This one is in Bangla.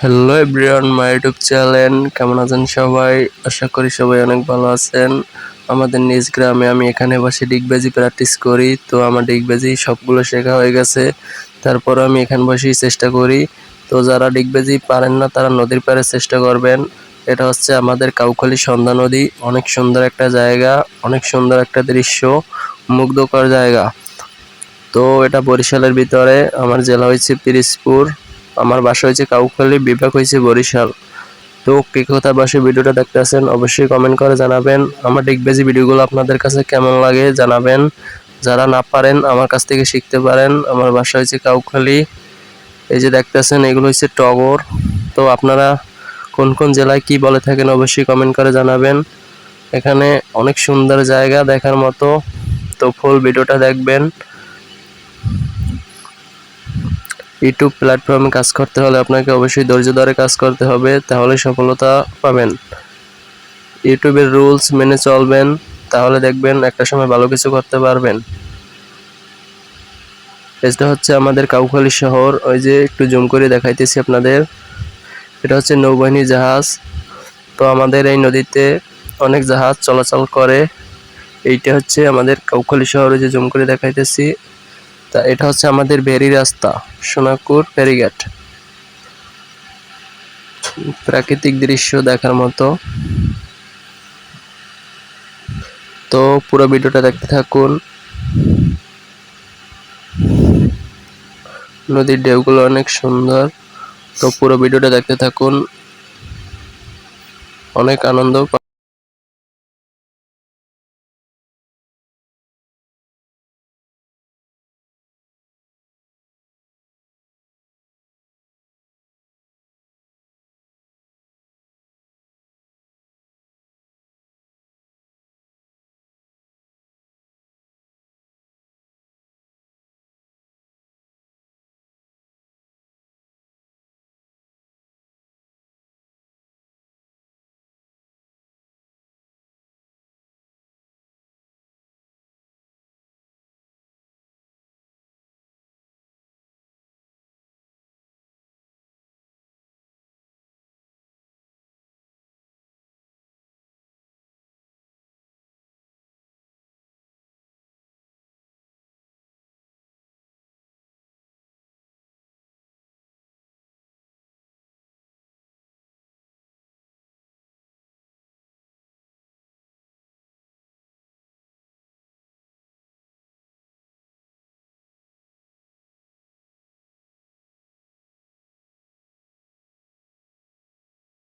Hello everyone my YouTube channel কেমন আছেন সবাই? আশা করি সবাই অনেক ভালো আছেন। আমাদের নিজ গ্রামে আমি এখানে বসে ডিগবাজি প্র্যাকটিস করি। তো আমার ডিগবাজি সবগুলো শেখা হয়ে গেছে। তারপর আমি এখানে বসেই চেষ্টা করি। তো যারা ডিগবাজি পারেন না, তারা নদীর পাড়ে চেষ্টা করবেন। এটা হচ্ছে আমাদের কাউখালি সন্ধ্যা নদী। অনেক সুন্দর একটা জায়গা, অনেক সুন্দর একটা দৃশ্য, মুগ্ধকর জায়গা। তো এটা বরিশালের ভিতরে, আমার জেলা হয়েছে পিরিজপুর। আমার বাসা হয়েছে কাউখালী, বিভাগ হয়েছে বরিশাল। তো কে কোথায় বসে ভিডিওটা দেখতেছেন অবশ্যই কমেন্ট করে জানাবেন। আমার ডিগবেজি ভিডিওগুলো আপনাদের কাছে কেমন লাগে জানাবেন। যারা না পারেন আমার কাছ থেকে শিখতে পারেন। আমার বাসা হয়েছে কাউখালী। এই যে দেখতেছেন, এগুলো হচ্ছে টগর। তো আপনারা কোন কোন জেলায় কি বলে থাকেন অবশ্যই কমেন্ট করে জানাবেন। এখানে অনেক সুন্দর জায়গা দেখার মতো। তো ফুল ভিডিওটা দেখবেন। ইউটিউব প্ল্যাটফর্মে কাজ করতে হলে আপনাকে অবশ্যই ধৈর্য ধরে কাজ করতে হবে, তাহলে সফলতা পাবেন। ইউটিউবের রুলস মেনে চলবেন, তাহলে দেখবেন একটা সময় ভালো কিছু করতে পারবেন। এটা হচ্ছে আমাদের কাউখালী শহর, ওই যে একটু জুম করে দেখাইতেছি আপনাদের। এটা হচ্ছে নৌবাহিনী জাহাজ। তো আমাদের এই নদীতে অনেক জাহাজ চলাচল করে। এইটা হচ্ছে আমাদের কাউখালী শহরে যে জুম করে দেখাইতেছি। তা এটা হচ্ছে আমাদের বেরি রাস্তা সোনাকুর ফেরিঘাট প্রাকৃতিক দৃশ্য দেখার মতো। তো পুরো ভিডিওটা দেখতে থাকুন। নদীর ঢেউগুলো অনেক সুন্দর। তো পুরো ভিডিওটা দেখতে থাকুন। অনেক আনন্দ।